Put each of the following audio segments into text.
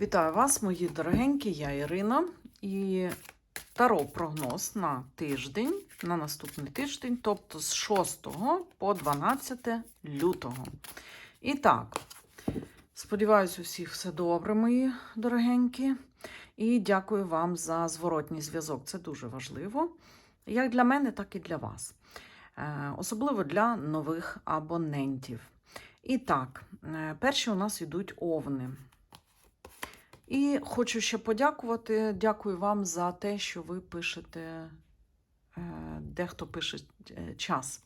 Вітаю вас, мої дорогенькі, я Ірина. І таро прогноз на тиждень, на наступний тиждень, тобто з 6 по 12 лютого. І так, сподіваюся, у всіх все добре, мої дорогенькі. І дякую вам за зворотній зв'язок. Це дуже важливо. Як для мене, так і для вас. Е, Особливо для нових абонентів. І так, е, перші у нас йдуть овни. І хочу ще подякувати. Дякую вам за те, що ви пишете, е, дехто пише е, час.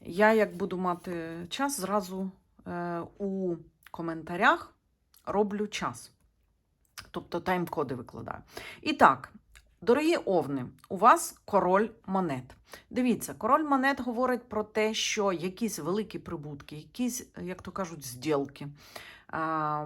Я, як буду мати час, зразу е, у коментарях роблю час. Тобто тайм-коди викладаю. І так, дорогі овни, у вас король монет. Дивіться, король монет говорить про те, що якісь великі прибутки, якісь, як то кажуть, зділки,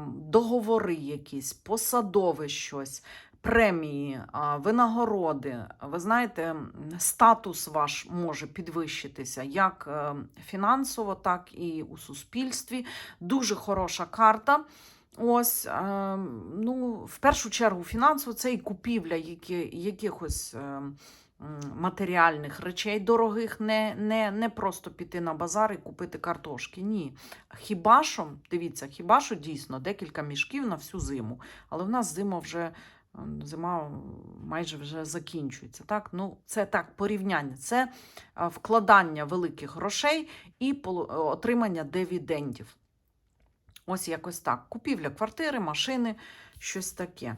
договори якісь, посадове щось, премії, винагороди. Ви знаєте, статус ваш може підвищитися як е, фінансово, так і у суспільстві. Дуже хороша карта. Ось, е, ну, в першу чергу, фінансово це і купівля які, якихось. Е, Матеріальних речей дорогих, не, не, не просто піти на базар і купити картошки. Ні. Хіба що, дивіться, хіба що дійсно декілька мішків на всю зиму. Але в нас зима вже зима майже вже закінчується. Так? Ну, це так, порівняння. Це е, вкладання великих грошей і отримання дивідендів. Ось якось так. Купівля квартири, машини, щось таке.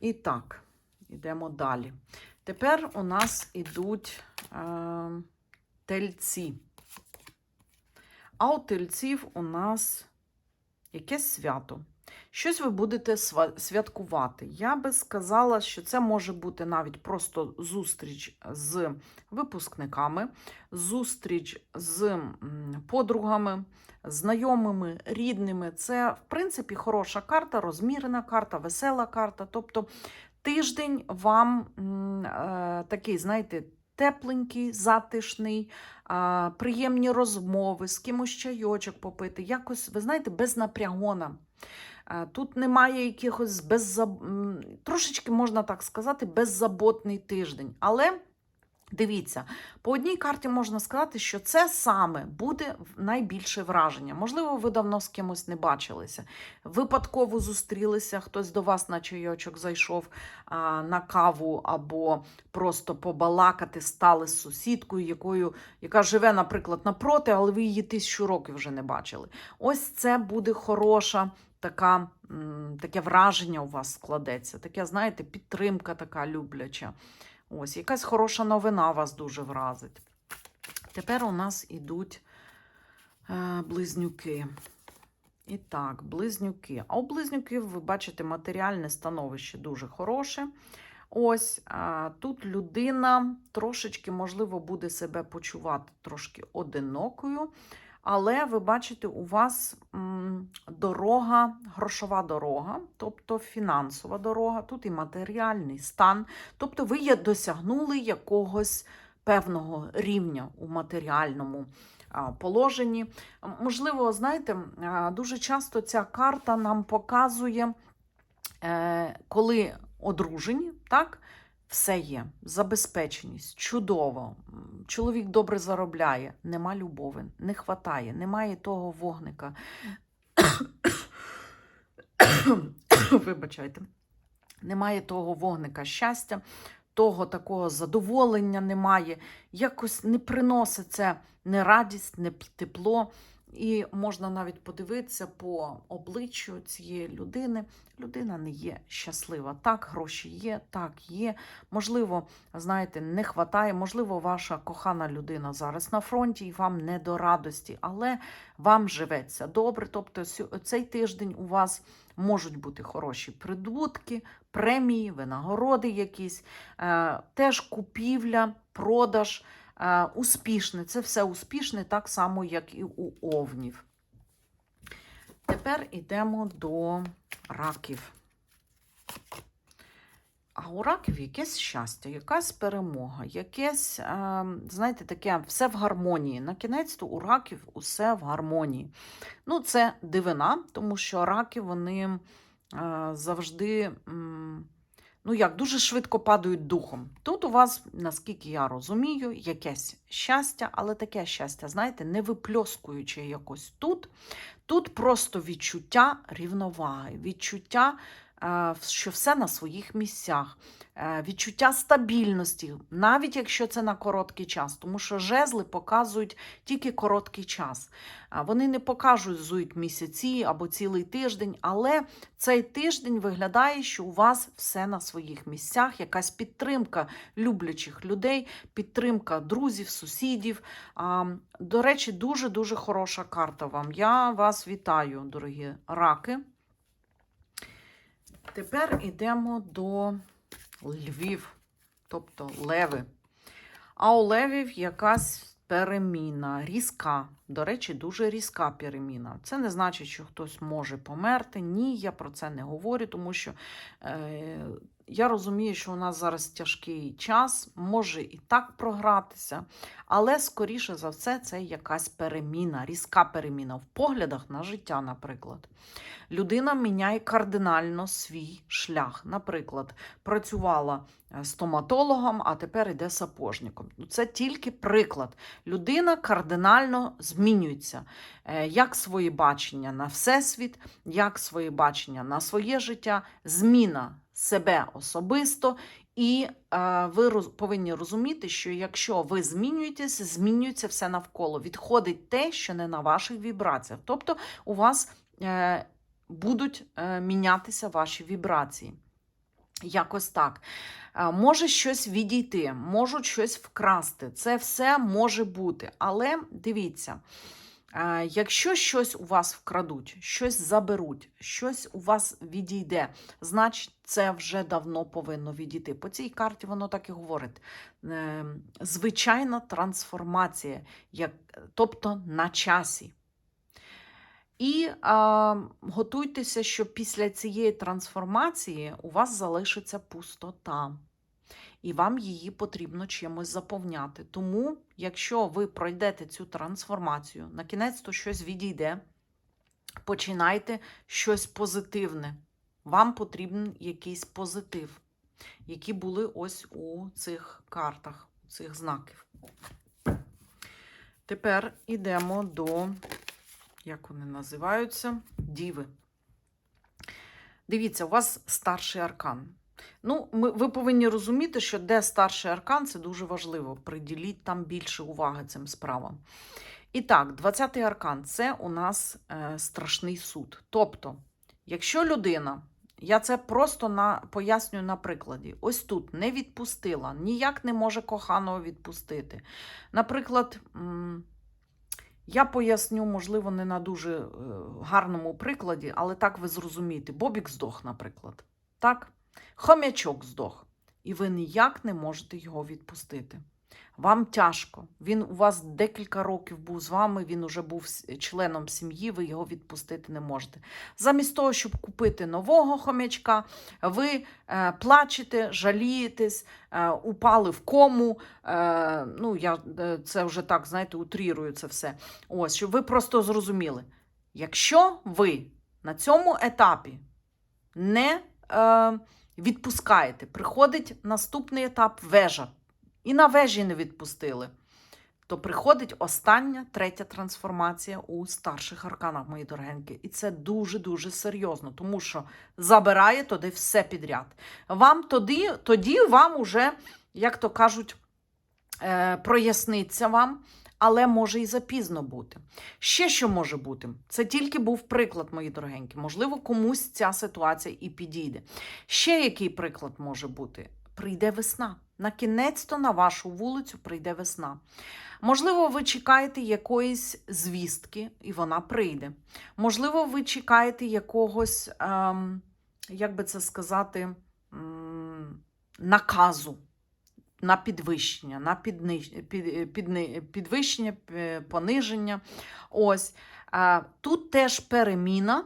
І так, йдемо далі. Тепер у нас ідуть е, тельці. А у тельців у нас якесь свято. Щось ви будете святкувати. Я би сказала, що це може бути навіть просто зустріч з випускниками, зустріч з подругами, знайомими, рідними. Це, в принципі, хороша карта, розмірена карта, весела карта. Тобто тиждень вам е, такий, знаєте, тепленький, затишний, а, приємні розмови, з кимось чайочок попити. Якось, ви знаєте, без напрягона. Е, Тут немає якихось беззаб... трошечки можна так сказати, беззаботний тиждень. Але дивіться, по одній карті можна сказати, що це саме буде найбільше враження. Можливо, ви давно з кимось не бачилися. Випадково зустрілися, хтось до вас на чайочок зайшов а, на каву або просто побалакати стали з сусідкою, якою, яка живе, наприклад, напроти, але ви її тисячу років вже не бачили. Ось це буде хороша така, таке враження у вас складеться. Таке, знаєте, підтримка така любляча. Ось, якась хороша новина вас дуже вразить. Тепер у нас ідуть е, близнюки. І так, близнюки. А у близнюків, ви бачите, матеріальне становище дуже хороше. Ось а, тут людина трошечки, можливо, буде себе почувати трошки одинокою. Але ви бачите, у вас дорога, грошова дорога, тобто фінансова дорога, тут і матеріальний стан. Тобто ви досягнули якогось певного рівня у матеріальному положенні. Можливо, знаєте, дуже часто ця карта нам показує, е, коли одружені, так? Все є, забезпеченість, чудово. Чоловік добре заробляє, нема любові, не хватає, немає того вогника. Вибачайте, немає того вогника щастя, того такого задоволення немає. Якось не приносить це не радість, не тепло. І можна навіть подивитися по обличчю цієї людини. Людина не є щаслива. Так, гроші є, так є. Можливо, знаєте, не хватає. Можливо, ваша кохана людина зараз на фронті і вам не до радості, але вам живеться добре. Тобто, цей тиждень у вас можуть бути хороші прибутки, премії, винагороди якісь, е, теж купівля, продаж. Е, успішне, це все успішне, так само, як і у овнів. Тепер йдемо до раків. А у раків якесь щастя, якась перемога, якесь, е, знаєте, таке все в гармонії. На кінець то у раків усе в гармонії. Ну, це дивина, тому що раки вони е, завжди. Ну, як дуже швидко падають духом. Тут у вас, наскільки я розумію, якесь щастя, але таке щастя, знаєте, не випльоскуюче якось тут. Тут просто відчуття рівноваги, відчуття, що все на своїх місцях, е, відчуття стабільності, навіть якщо це на короткий час, тому що жезли показують тільки короткий час. Вони не показують місяці або цілий тиждень, але цей тиждень виглядає, що у вас все на своїх місцях, якась підтримка люблячих людей, підтримка друзів, сусідів. До речі, дуже-дуже хороша карта вам. Я вас вітаю, дорогі раки. Тепер йдемо до львів, тобто леви. А у левів якась переміна, різка. До речі, дуже різка переміна. Це не значить, що хтось може померти. Ні, я про це не говорю, тому що е, я розумію, що у нас зараз тяжкий час, може і так програтися, але, скоріше за все, це якась переміна, різка переміна в поглядах на життя, наприклад. Людина міняє кардинально свій шлях. Наприклад, працювала е, стоматологом, а тепер йде сапожником. Ну, Це тільки приклад. Людина кардинально змінюється. Е, Як свої бачення на всесвіт, як свої бачення на своє життя, зміна себе особисто. І е, ви роз, повинні розуміти, що якщо ви змінюєтесь, змінюється все навколо. Відходить те, що не на ваших вібраціях. Тобто у вас е, будуть е, мінятися ваші вібрації. Якось так. Е, Може щось відійти, можуть щось вкрасти. Це все може бути. Але дивіться, якщо щось у вас вкрадуть, щось заберуть, щось у вас відійде, значить це вже давно повинно відійти. По цій карті воно так і говорить. Е, Звичайна трансформація, як, тобто на часі. І а, готуйтеся, що після цієї трансформації у вас залишиться пустота, і вам її потрібно чимось заповняти. Тому, якщо ви пройдете цю трансформацію, на кінець то щось відійде, починайте щось позитивне. Вам потрібен якийсь позитив, які були ось у цих картах, у цих знаків. Тепер йдемо до як вони називаються, діви. Дивіться, у вас старший аркан. Ну, ми, ви повинні розуміти, що де старший аркан, це дуже важливо. Приділіть там більше уваги цим справам. І так, 20-й аркан це у нас е, страшний суд. Тобто, якщо людина, я це просто на, пояснюю на прикладі, ось тут не відпустила, ніяк не може коханого відпустити. Наприклад, я поясню, можливо, не на дуже е, гарному прикладі, але так ви зрозумієте. Бобік здох, наприклад. Так? Хомячок здох. І ви ніяк не можете його відпустити. Вам тяжко. Він у вас декілька років був з вами, він уже був членом сім'ї, ви його відпустити не можете. Замість того, щоб купити нового хомячка, ви е, плачете, жалієтесь, е, упали в кому. Е, ну, я е, це вже так, знаєте, утрірую це все. Ось, щоб ви просто зрозуміли. Якщо ви на цьому етапі не е, відпускаєте, приходить наступний етап вежа, і на вежі не відпустили, то приходить остання третя трансформація у старших арканах, мої дорогенькі. І це дуже-дуже серйозно, тому що забирає туди все підряд. Вам тоді, тоді вам уже, як то кажуть, е, проясниться вам, але може і запізно бути. Ще що може бути? Це тільки був приклад, мої дорогенькі. Можливо, комусь ця ситуація і підійде. Ще який приклад може бути? Прийде весна. На кінець-то на вашу вулицю прийде весна. Можливо, ви чекаєте якоїсь звістки, і вона прийде. Можливо, ви чекаєте якогось, ем, як би це сказати, м, наказу на підвищення, на підни- підвищення, е, пониження. Ось. Е, Тут теж переміна,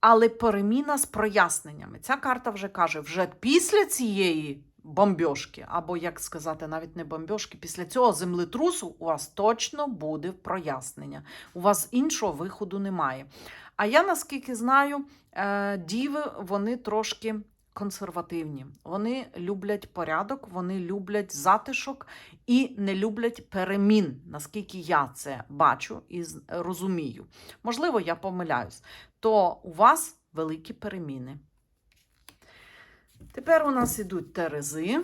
але переміна з проясненнями. Ця карта вже каже, вже після цієї бомбьошки, або, як сказати, навіть не бомбьошки, після цього землетрусу у вас точно буде прояснення. У вас іншого виходу немає. А я наскільки знаю, е, діви вони трошки консервативні. Вони люблять порядок, вони люблять затишок і не люблять перемін, наскільки я це бачу і розумію. Можливо, я помиляюсь. То у вас великі переміни. Тепер у нас ідуть терези.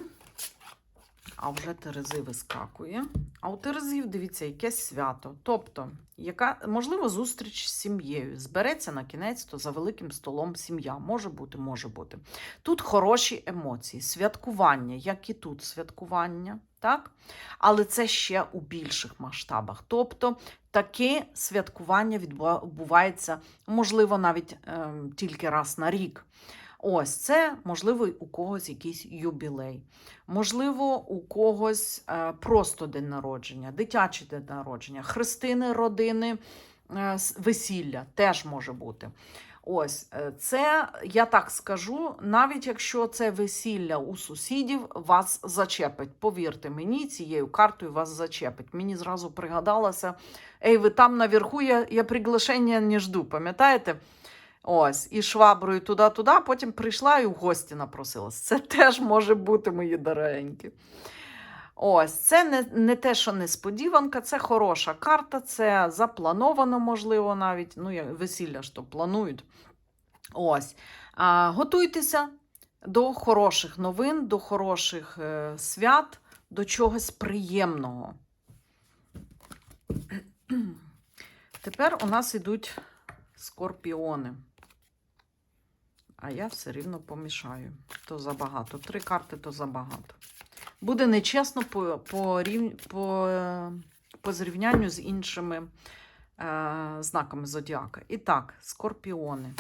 А вже терези вискакує. А у терезів, дивіться, якесь свято. Тобто, яка, можливо, зустріч з сім'єю. Збереться на кінець, то за великим столом сім'я. Може бути, може бути. Тут хороші емоції, святкування, як і тут святкування, так? Але це ще у більших масштабах. Тобто, таке святкування відбувається, можливо, навіть ем, тільки раз на рік. Ось це, можливо, у когось якийсь юбілей. Можливо, у когось е, просто день народження, дитячий день народження, хрестини, родини, е, весілля теж може бути. Ось е, це я так скажу, навіть якщо це весілля у сусідів, вас зачепить. Повірте мені, цією картою вас зачепить. Мені зразу пригадалося, ей, ви там наверху, я, я приглашення не жду, пам'ятаєте? Ось, і шваброю туди-туди, потім прийшла і в гості напросилась. Це теж може бути, мої дорогенькі. Ось, це не, не те, що несподіванка, це хороша карта, це заплановано, можливо, навіть. Ну, як весілля ж то планують. Ось. А, готуйтеся до хороших новин, до хороших е, свят, до чогось приємного. Тепер у нас ідуть скорпіони. А я все рівно помішаю. То забагато. Три карти то забагато. Буде нечесно по, по, по, по зрівнянню з іншими е, знаками зодіака. І так, скорпіони.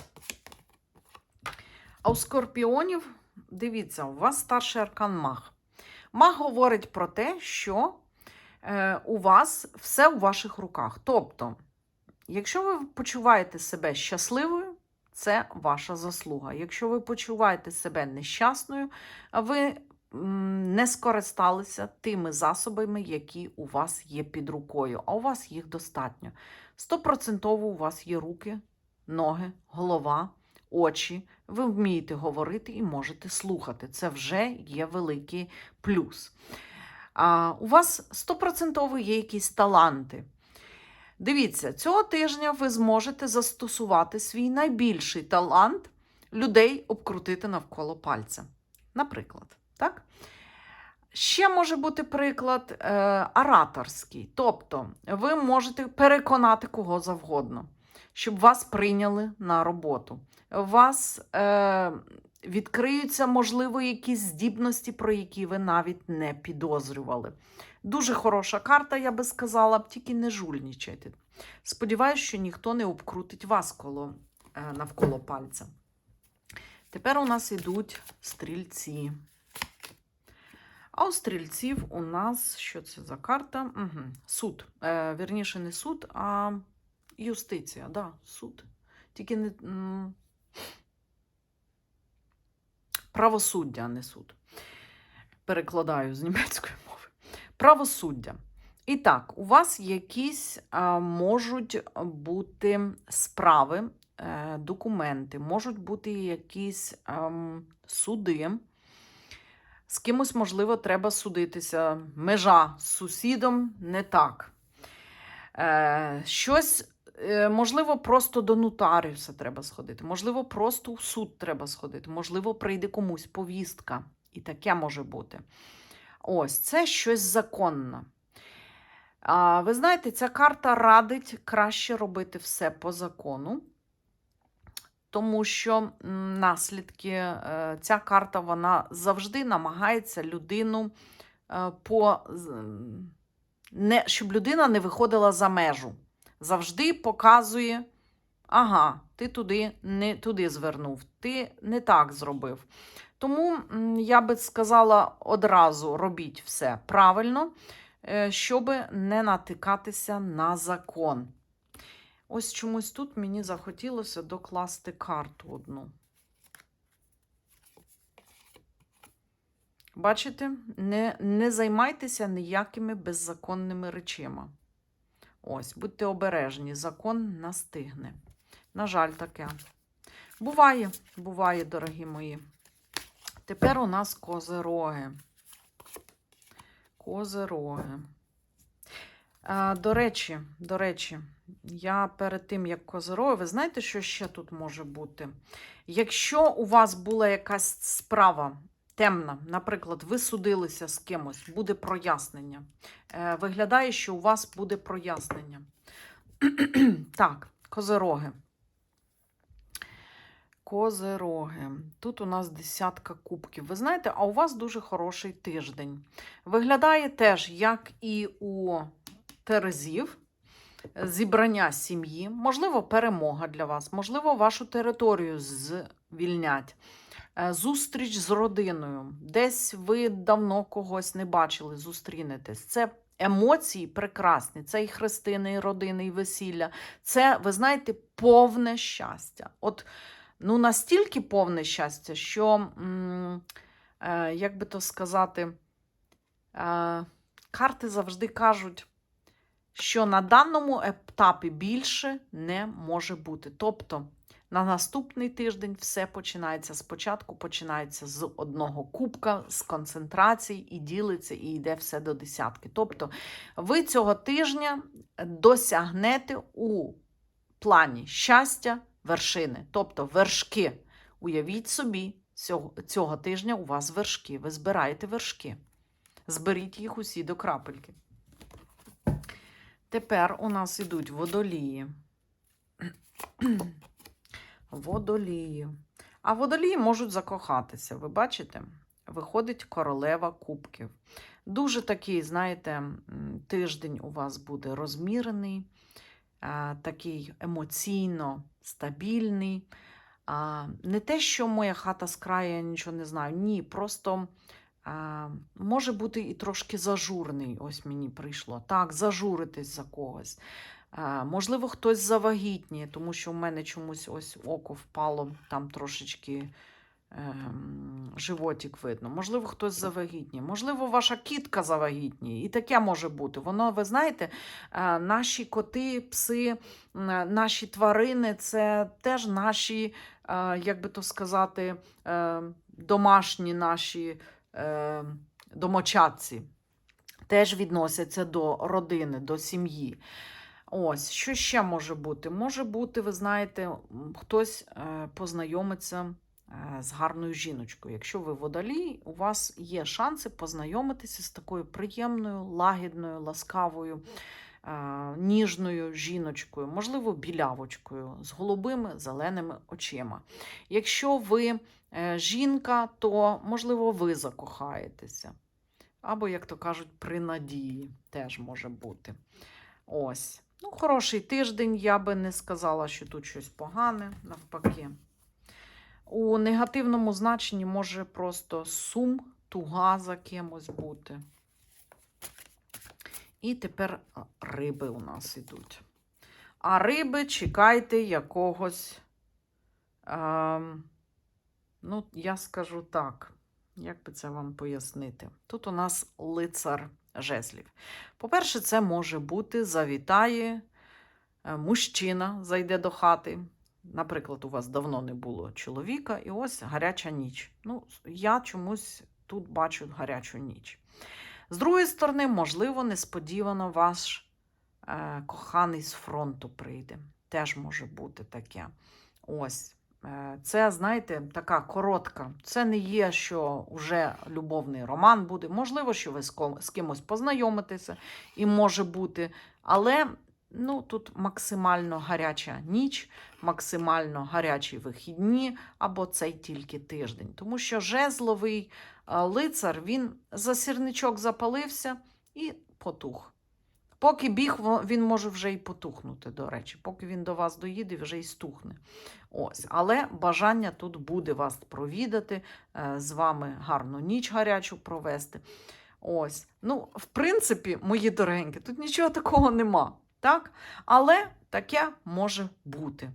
А у скорпіонів, дивіться, у вас старший аркан маг. Маг говорить про те, що е, у вас все у ваших руках. Тобто, якщо ви почуваєте себе щасливою, це ваша заслуга. Якщо ви почуваєте себе нещасною, ви не скористалися тими засобами, які у вас є під рукою, а у вас їх достатньо. Стопроцентово у вас є руки, ноги, голова, очі. Ви вмієте говорити і можете слухати. Це вже є великий плюс. А, у вас стопроцентово є якісь таланти. Дивіться, цього тижня ви зможете застосувати свій найбільший талант людей обкрутити навколо пальця. Наприклад, так? Ще може бути приклад е, ораторський. Тобто, ви можете переконати кого завгодно, щоб вас прийняли на роботу. У вас е, відкриються, можливо, якісь здібності, про які ви навіть не підозрювали. Дуже хороша карта, я би сказала, тільки не жульнічайте. Сподіваюсь, що ніхто не обкрутить вас коло, е, навколо пальця. Тепер у нас йдуть стрільці. А у стрільців у нас що це за карта? Угу. Суд. Е, вірніше, не суд, а юстиція. Да, суд. Тільки не правосуддя, а не суд. Перекладаю з німецької. Правосуддя. І так, у вас якісь можуть бути справи, е, документи, можуть бути якісь ем, суди. З кимось, можливо, треба судитися. Межа з сусідом не так. Е, щось, е, можливо, просто до нотаріуса треба сходити, можливо, просто в суд треба сходити, можливо, прийде комусь повістка. І таке може бути. Ось, це щось законне. А, ви знаєте, ця карта радить краще робити все по закону, тому що наслідки, е, ця карта вона завжди намагається людину е, по, не, щоб людина не виходила за межу. Завжди показує, ага, ти туди не туди звернув, ти не так зробив. Тому я би сказала одразу робіть все правильно, е, щоб не натикатися на закон. Ось чомусь тут мені захотілося докласти карту одну. Бачите, не, не займайтеся ніякими беззаконними речима. Ось, будьте обережні, закон настигне. На жаль, таке. Буває, буває, дорогі мої. Тепер у нас козероги. Козероги. А, до речі, до речі, я перед тим, як козероги, ви знаєте, що ще тут може бути? Якщо у вас була якась справа темна, наприклад, ви судилися з кимось, буде прояснення. Е, виглядає, що у вас буде прояснення. так, козероги. Козероги. Тут у нас десятка кубків. Ви знаєте, а у вас дуже хороший тиждень. Виглядає теж, як і у Терезів, зібрання сім'ї, можливо, перемога для вас, можливо, вашу територію звільнять. Е, Зустріч з родиною. Десь ви давно когось не бачили, зустрінетесь. Це емоції прекрасні. Це і хрестини, і родини, і весілля. Це, ви знаєте, повне щастя. От ну, настільки повне щастя, що, е, як би то сказати, е, карти завжди кажуть, що на даному етапі більше не може бути. Тобто на наступний тиждень все починається спочатку, починається з одного кубка, з концентрації, і ділиться, і йде все до десятки. Тобто ви цього тижня досягнете у плані щастя вершини, тобто вершки. Уявіть собі, цього, цього тижня у вас вершки. Ви збираєте вершки. Зберіть їх усі до крапельки. Тепер у нас ідуть водолії. Водолії. А водолії можуть закохатися. Ви бачите? Виходить королева кубків. Дуже такий, знаєте, тиждень у вас буде розмірений, такий емоційно стабільний. Не те, що моя хата з краю, я нічого не знаю. Ні, просто може бути і трошки зажурний. Ось мені прийшло. Так, зажуритись за когось. Можливо, хтось завагітніє, тому що в мене чомусь ось око впало, там трошечки животик видно. Можливо, хтось завагітніє. Можливо, ваша кітка завагітніє. І таке може бути. Воно, ви знаєте, е, наші коти, пси, наші тварини це теж наші, е, як би то сказати, е, домашні наші домочадці. Теж відносяться до родини, до сім'ї. Ось, що ще може бути? Може бути, ви знаєте, хтось познайомиться з гарною жіночкою. Якщо ви водолій, у вас є шанси познайомитися з такою приємною, лагідною, ласкавою, е, ніжною жіночкою, можливо, білявочкою, з голубими зеленими очима. Якщо ви е, жінка, то, можливо, ви закохаєтеся. Або, як то кажуть, при надії теж може бути. Ось. Ну, хороший тиждень, я би не сказала, що тут щось погане, навпаки. У негативному значенні може просто сум, туга за кимось бути. І тепер риби у нас ідуть. А риби чекайте якогось. ем, ну, я скажу так, як би це вам пояснити? Тут у нас лицар жезлів. По-перше, це може бути завітає е, мужчина, зайде до хати. Наприклад, у вас давно не було чоловіка, і ось гаряча ніч. Ну, я чомусь тут бачу гарячу ніч. З другої сторони, можливо, несподівано ваш е, коханий з фронту прийде. Теж може бути таке. Ось. Е, Це, знаєте, така коротка. Це не є, що вже любовний роман буде. Можливо, що ви з кимось познайомитеся і може бути. Але ну, тут максимально гаряча ніч, максимально гарячі вихідні, або цей тільки тиждень. Тому що жезловий е, лицар він за сірничок запалився і потух. Поки біг, він може вже і потухнути, до речі. Поки він до вас доїде, вже і стухне. Ось. Але бажання тут буде вас провідати, е, з вами гарну ніч гарячу провести. Ось. Ну, в принципі, мої дорогенькі, тут нічого такого нема. Так? Але таке може бути.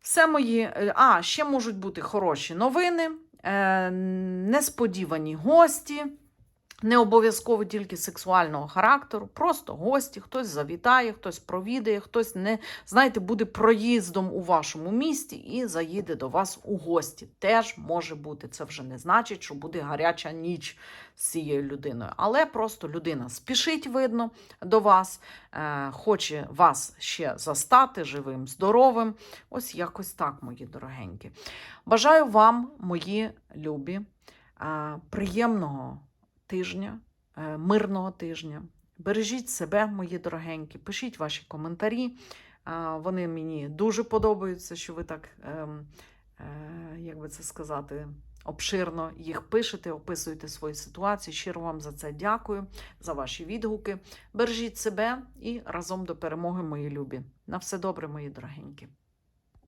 Все мої. е, А, ще можуть бути хороші новини. е, несподівані гості. Не обов'язково тільки сексуального характеру, просто гості, хтось завітає, хтось провідає, хтось не знаєте, буде проїздом у вашому місті і заїде до вас у гості. Теж може бути. Це вже не значить, що буде гаряча ніч з цією людиною. Але просто людина спішить, видно, до вас, е, хоче вас ще застати живим, здоровим. Ось якось так, мої дорогенькі. Бажаю вам, мої любі, е, приємного тижня, е, мирного тижня. Бережіть себе, мої дорогенькі, пишіть ваші коментарі. Вони мені дуже подобаються, що ви так, ем, е, як би це сказати, обширно їх пишете, описуєте свої ситуації. Щиро вам за це дякую, за ваші відгуки. Бережіть себе і разом до перемоги, мої любі. На все добре, мої дорогенькі.